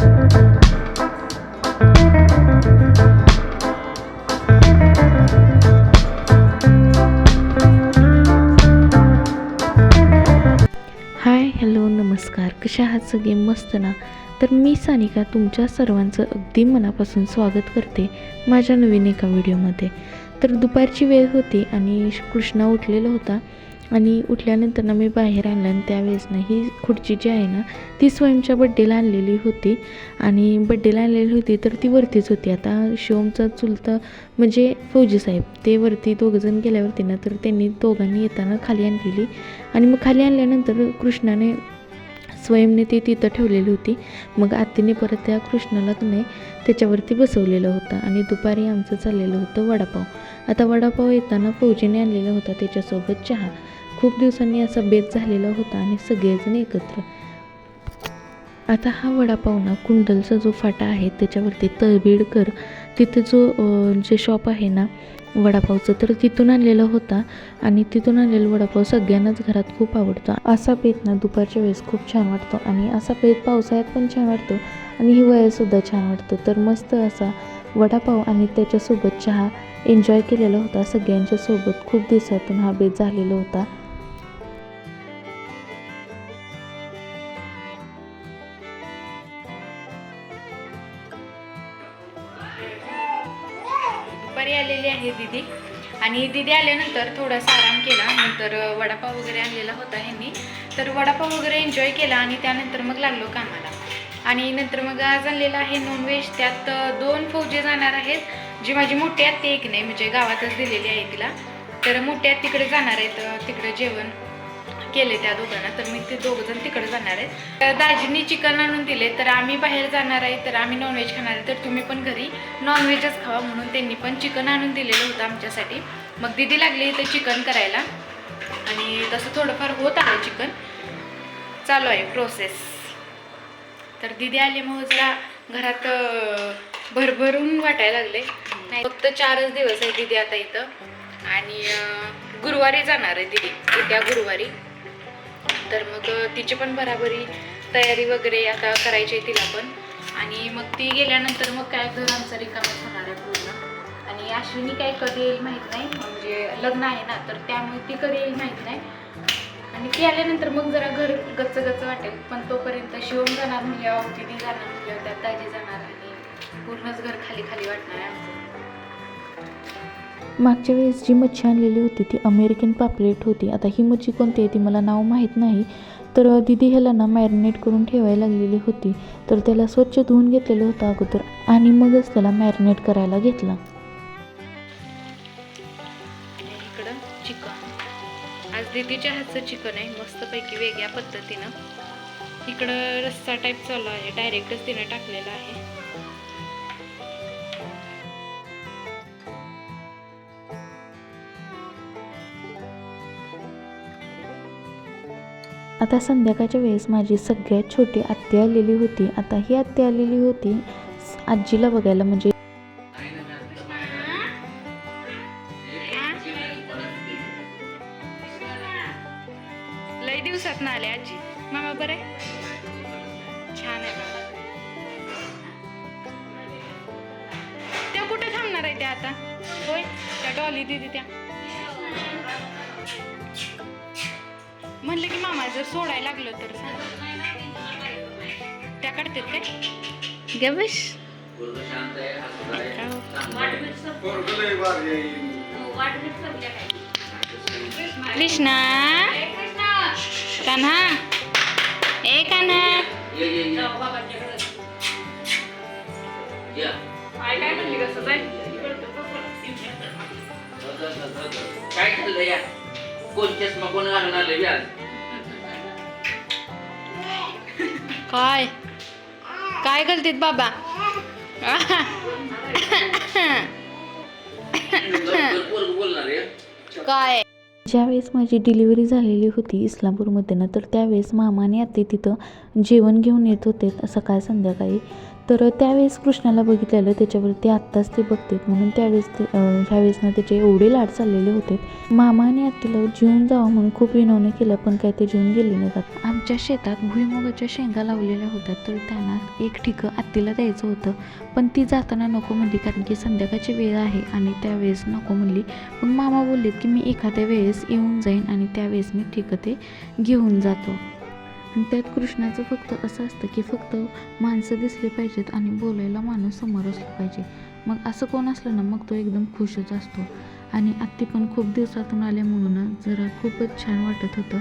Hi hello नमस्कार. कशा आहात सगळे? मस्त ना? तर मी सानिका तुमच्या सर्वांचं अगदी मनापासून स्वागत करते माझ्या नवीन एका व्हिडिओमध्ये. तर दुपारची वेळ होती आणि कृष्णा उठलेला होता. आणि उठल्यानंतर ना मी बाहेर आणलं आणि त्यावेळेस ना ही खुर्ची जी आहे ना ती स्वयंच्या बड्डेला आणलेली होती. आणि बड्डेला आणलेली होती तर ती वरतीच होती. आता शिवमचा चुलता म्हणजे फौजी साहेब ते वरती दोघंजण गेल्यावरती ना तर त्यांनी दोघांनी येताना खाली आणलेली. आणि मग खाली आणल्यानंतर कृष्णाने स्वयंने ती तिथं ठेवलेली होती. मग आत्तीने परत त्या कृष्णाला की नाही त्याच्यावरती बसवलेलं होतं. आणि दुपारी आमचं चाललेलं होतं वडापाव. आता वडापाव येताना फौजीने आणलेला होता त्याच्यासोबत चहा. खूप दिवसांनी असा बेत झालेला होता आणि सगळेजण एकत्र. आता हा वडापाव ना कुंडलचा जो फाटा आहे त्याच्यावरती तळबीडकर तिथे जो जे शॉप आहे ना वडापावचं तर तिथून आणलेला होता आणि तिथून आणलेला वडापाव सगळ्यांनाच घरात खूप आवडतो. असा पेत ना दुपारच्या वेळेस खूप छान वाटतो आणि असा पेत पावसाळ्यात पण छान वाटतो आणि हिवाळ्यातसुद्धा छान वाटतं. तर मस्त असा वडापाव आणि त्याच्यासोबत चहा एन्जॉय केलेला होता सगळ्यांच्यासोबत खूप दिवसातून हा बेत झालेला होता. आणि दिदी आल्यानंतर थोडासा आराम केला. नंतर वडापाव वगैरे आणलेला होता ह्यांनी. तर वडापाव वगैरे एन्जॉय केला आणि त्यानंतर मग लागलो कामाला. आणि नंतर मग आज आणलेलं आहे नॉनव्हेज त्यात दोन फौजे जाणार आहेत. जी माझी मोठी आत्ती एक नाही म्हणजे गावातच दिलेली आहे तिला. तर मोठ्या तिकडे जाणार आहेत तिकडं जेवण. केले त्या दोघांना तर मी ते दोघं जण तिकडे जाणार आहेत. तर दाजींनी चिकन आणून दिले तर आम्ही बाहेर जाणार आहे तर आम्ही नॉनव्हेज खाणार आहे तर तुम्ही पण घरी नॉनव्हेजच खावा म्हणून त्यांनी पण चिकन आणून दिलेलं होतं आमच्यासाठी. मग दिदी लागली इथे चिकन करायला. आणि तसं थोडंफार होत आहे चिकन. चालू आहे प्रोसेस तर दिदी आली मोजला घरात भरभरून वाटायला लागले. नाही फक्त चारच दिवस आहे दिदी आता इथं. आणि गुरुवारी जाणार आहे दिदी उद्या गुरुवारी. तर मग तिची पण बराबरी तयारी वगैरे आता करायची आहे तिला पण. आणि मग ती गेल्यानंतर मग काय घर आमचं रिकामच होणार आहे पूर्ण. आणि अश्विनी काय कधी येईल माहीत नाही म्हणजे लग्न आहे ना तर त्यामुळे ती कधी येईल माहीत नाही. आणि ती आल्यानंतर मग जरा घर गच्च गच्च वाटेल पण तोपर्यंत शिवम जाणार म्हणजे दिदी जाणार म्हणजे त्या ताजी जाणार आणि पूर्णच घर खाली खाली वाटणार आहे आमचं. मागच्या वेळेस जी मच्छी आणलेली होती ती अमेरिकन पापलेट होती. आता ही मच्छी कोणती आहे ती मला नाव माहीत नाही. तर दिदी ह्याला ना मॅरिनेट करून ठेवायला लागलेली होती. तर त्याला स्वच्छ धुवून घेतलेलं होतं अगोदर आणि मगच त्याला मॅरिनेट करायला घेतला. इकडं चिकन. आज दीदीच्या हातचं चिकन आहे. मस्तपैकी वेगळ्या पद्धतीनं. इकडं रस्सा टाईप चालू आहे. डायरेक्टच तिनं टाकलेला आहे. आता संध्याकाळच्या वेळेस माझी सगळ्यात छोटी आत्या आलेली होती. आता ही आत्या आलेली होती आजीला बघायला म्हणजे म्हणलं की मामा जर सोडायला लागलं तर सांग. त्या काढतात काय? गबश कृष्णा? कान्हा? ए कान्हा? काय खाल्लं या? कोण चष्मा कोण घालून आलं बी आज काय? काय करतेत बाबा? पोरग बोलणार आहे. काय? ज्यावेळेस माझी डिलिव्हरी झालेली होती इस्लामपूरमध्ये ना तर त्यावेळेस मामाने आते तिथं जेवण घेऊन येत होते सकाळ संध्याकाळी. तर त्यावेळेस कृष्णाला बघितलेलं त्याच्यावरती आत्ताच ते बघतात. म्हणून त्यावेळेस ते अं, ह्यावेळेस ना त्याचे एवढे लाड चाललेले होते. मामा आणि आत्तीला जेवून जावं म्हणून खूप विनवणं केलं पण काय ते जेवून गेले नव्हतात आमच्या शेतात भुईमुगाच्या शेंगा लावलेल्या होत्या तर त्यांना एक ठिकं आत्तीला द्यायचं होतं. पण ती जाताना नको म्हणली कारण की संध्याकाळची वेळ आहे आणि त्यावेळेस नको म्हणली. मग मामा बोललेत की मी एखाद्या वेळेस येऊन जाईन आणि त्यावेळेस मी ठिकं ते घेऊन जातो. आणि त्यात कृष्णाचं फक्त असं असतं की फक्त माणसं दिसली पाहिजेत आणि बोलायला माणूस समोर असलं पाहिजे. मग असं कोण असलं ना मग तो एकदम खुशच असतो. आणि आत्ती पण खूप दिवसातून आल्यामुळं ना जरा खूपच छान वाटत होतं.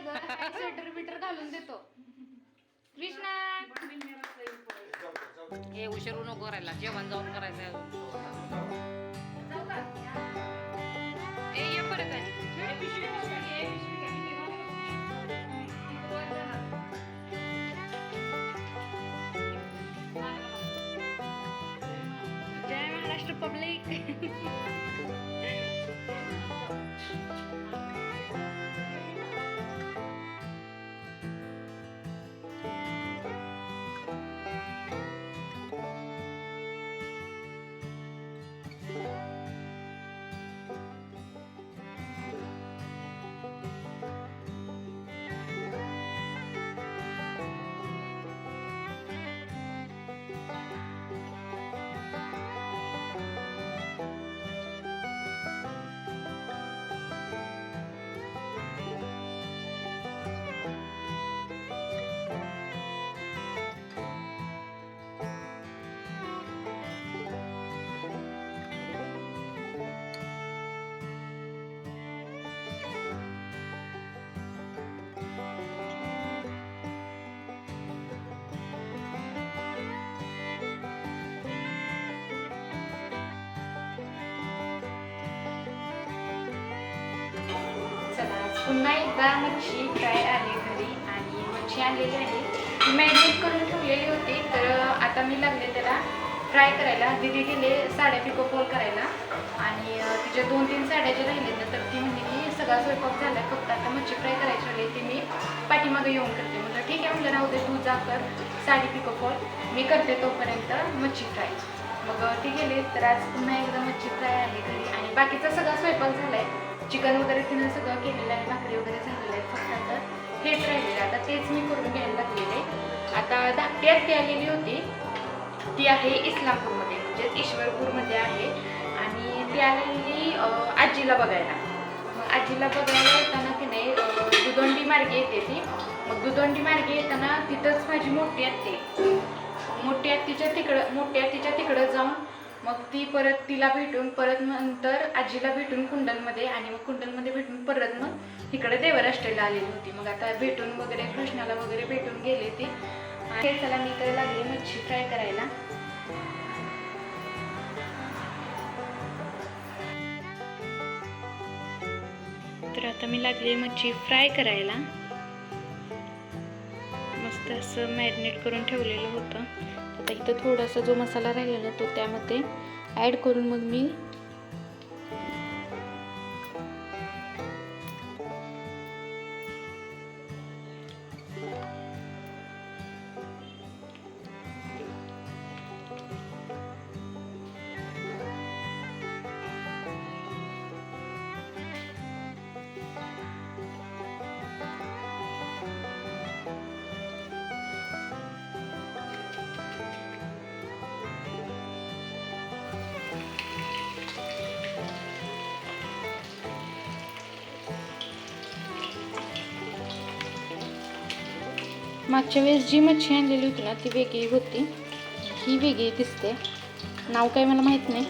सगळं स्वेटर बिटर घालून देतो. कृष्णा. हे उशीर नको करायला. जेवण जाऊन करायचं आहे पुन्हा एकदा मच्छी फ्राय आले घरी आणि मच्छी आणलेली आहे. ती मॅरिनेट करून ठेवलेली होती तर आता मी लागले त्याला फ्राय करायला. दिदी गेले साड्या पिको पोल करायला आणि तिच्या दोन तीन साड्या ज्या राहिल्या ना तर ती म्हणजे की सगळा स्वयंपाक झाला फक्त आता मच्छी फ्राय करायची होती ती मी पाठीमागे येऊन करते. म्हटलं ठीक आहे म्हणजे राहू दे तू जा कर साडी पिको पोल मी करते तोपर्यंत मच्छी फ्राय मग ती गेली तर आज पुन्हा एकदा मच्छी फ्राय आली घरी आणि बाकीचा सगळा स्वयंपाक झाला आहे चिकन वगैरे तिनं सगळं केलेलं आहे भाकरी वगैरे झालेलं आहे फक्त आता हेच राहिलेलं आता तेच मी करून घ्यायला लागलेले. आता धाकटी ती आलेली होती. ती आहे इस्लामपूरमध्ये म्हणजेच ईश्वरपूरमध्ये आहे. आणि ती आलेली आजीला बघायला. मग आजीला बघायला येताना की नाही दुदोंडी मार्गे येते ती. मग दुदोंडी मार्गे येताना तिथंच माझी मोठी आत्ती मोठी आत्तीच्या तिकडं मोठी आत्तीच्या तिकडं जाऊन मग ती परत तिला भेटून परत नंतर आजीला भेटून कुंडलमध्ये आणि मग कुंडलमध्ये भेटून परत मग इकडे देवराष्ट्रेला आलेली होती. मग आता भेटून वगैरे कृष्णाला वगैरे भेटून गेले ते. आणि चला मी इकडे लागली मच्छी फ्राय करायला. तर आता मी लागली मच्छी फ्राय करायला. मस्त असं मॅरिनेट करून ठेवलेलं होतं. आता इथं थोडासा जो मसाला राहिलेला तो त्यामध्ये ॲड करून मग मी मागच्या वेळेस जी मच्छी आणलेली होती ना ती वेगळी होती. ही वेगळी दिसते. नाव काय मला माहीत नाही.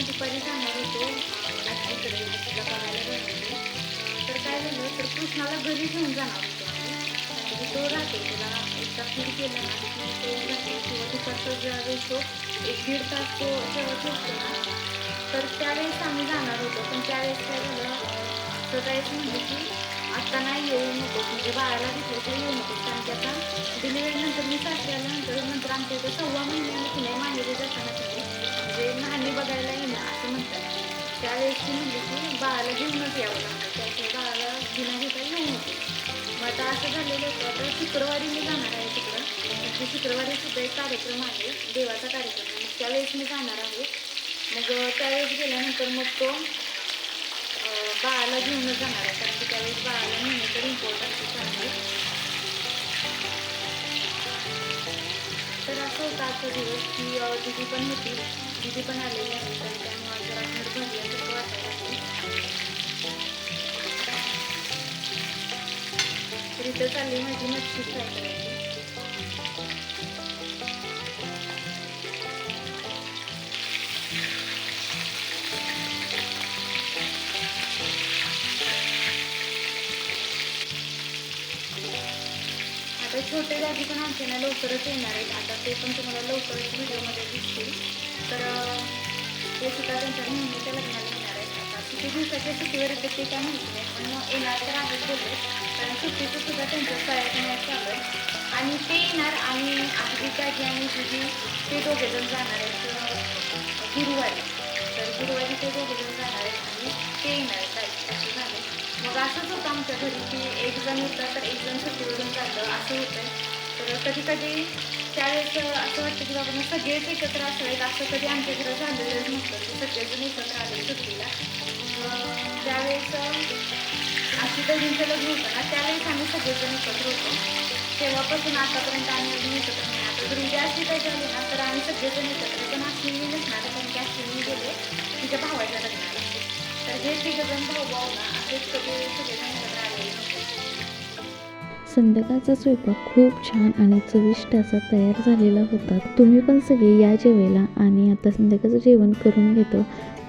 मी दुपारी जाणार होतो. इकडे तिला बघायला जाणार होतो तर काय झालं तर कृष्णाला घरी घेऊन जाणार होतो. म्हणजे तो राहतो त्याला एकदा फीड केला ना तो राहतो. किंवा दुपारचा ज्यावेळेस तो एक दीड तास तो जेव्हा असतो ना तर त्यावेळेस आम्ही जाणार होतो. पण त्यावेळेस काय झालं असं काहीच म्हणलं की आता नाही येऊ नको म्हणजे बाळाला घेतलं तर येऊ नको कारण की आता डिलिव्हरीनंतर मी सासरी आल्यानंतर नंतर आमच्या इथं सव्वा महिन्याने की नाही माहेरी जाताना म्हणजे लहानी बघायला येणं असं म्हणतात. त्यावेळेस ती म्हणजे की बाळाला घेऊनच यावं लागतं. त्याशिवाय बाळाला बिना घेता नाही होते मग आता असं झालेलं होतं. आता शुक्रवारी मी जाणार आहे तिकडं. म्हणजे शुक्रवारी सुद्धा एक कार्यक्रम आहे. देवाचा कार्यक्रम आहे. त्यावेळेस मी जाणार आहे. मग त्यावेळेस गेल्यानंतर मग तो बाळाला घेऊनच जाणार आहे. कारण की त्यावेळेस बाळाला नेहमी तर इम्पॉर्टंट आहे. तर असं होतं आजचा दिवस. की तिथे पण होती. किती पण आले आहे तर त्यामुळे जरा घर भरल्यासारखं वाटायला तर इथं चालली माझी मच्छी फ्राय करायची आता छोटे दादी पण आमचे ना लवकरच येणार आहेत. आता ते पण तुम्हाला लवकरच व्हिडिओमध्ये दिसतील. तर ते सुद्धा त्यांच्या नेहमीच्या लग्नाला येणार आहेत आता किती दिवसाच्या सुट्टीवर येते ते काय माहिती नाही पण मग येणार तर आहेत बोलले कारण सुट्टीचं सुद्धा त्यांचं प्रयत्न चालू आहे. आणि ते येणार आणि आपली काळजी आणि तुझी ते दोघेजण जाणार आहेत गुरुवारी. तर गुरुवारी ते दोघेजण जाणार आहेत आणि ते येणार आहेत असं झालं मग असंच होतं आमच्या घरी की एक जण होतं तर एक जण सुट्टीवरून जातं असं होतं तर कधी कधी त्यावेळेस असं वाटतं की बाबा सगळेच एकत्र असावेत असं कधी आमच्या घरात झालेलंच नव्हतं. की सगळेजण एकत्र आले सुट्टीला. ज्यावेळेस त्यावेळेस अशी दोघींचं लग्न होतं ना त्यावेळेस आम्ही सगळेजण एकत्र होतो. तेव्हापासून आतापर्यंत आम्ही अजून एकत्र नाही. आता जर उद्या अशी काही झाली ना तर आम्ही सगळेजण एकत्र. पण अश्विनी नसणार कारण की अश्विनी गेले. तिच्या भावाच्या लग्नाला. तर हे तिघजण भाऊ भाऊ ना असेच कधी सगळेजण संध्याकाळचा स्वयंपाक खूप छान आणि चविष्ट असा तयार झालेला होता. तुम्ही पण सगळे या जेवेला आणि आता संध्याकाळचं जेवण करून घेतो.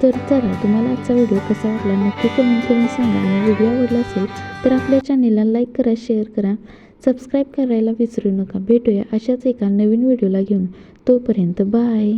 तर चला तुम्हाला आजचा व्हिडिओ कसा वाटला नक्की कमेंट करून सांगा आणि व्हिडिओ आवडला असेल तर आपल्या चॅनेलला लाईक करा शेअर करा. सबस्क्राईब करायला विसरू नका. भेटूया अशाच एका नवीन व्हिडिओला घेऊन. तोपर्यंत बाय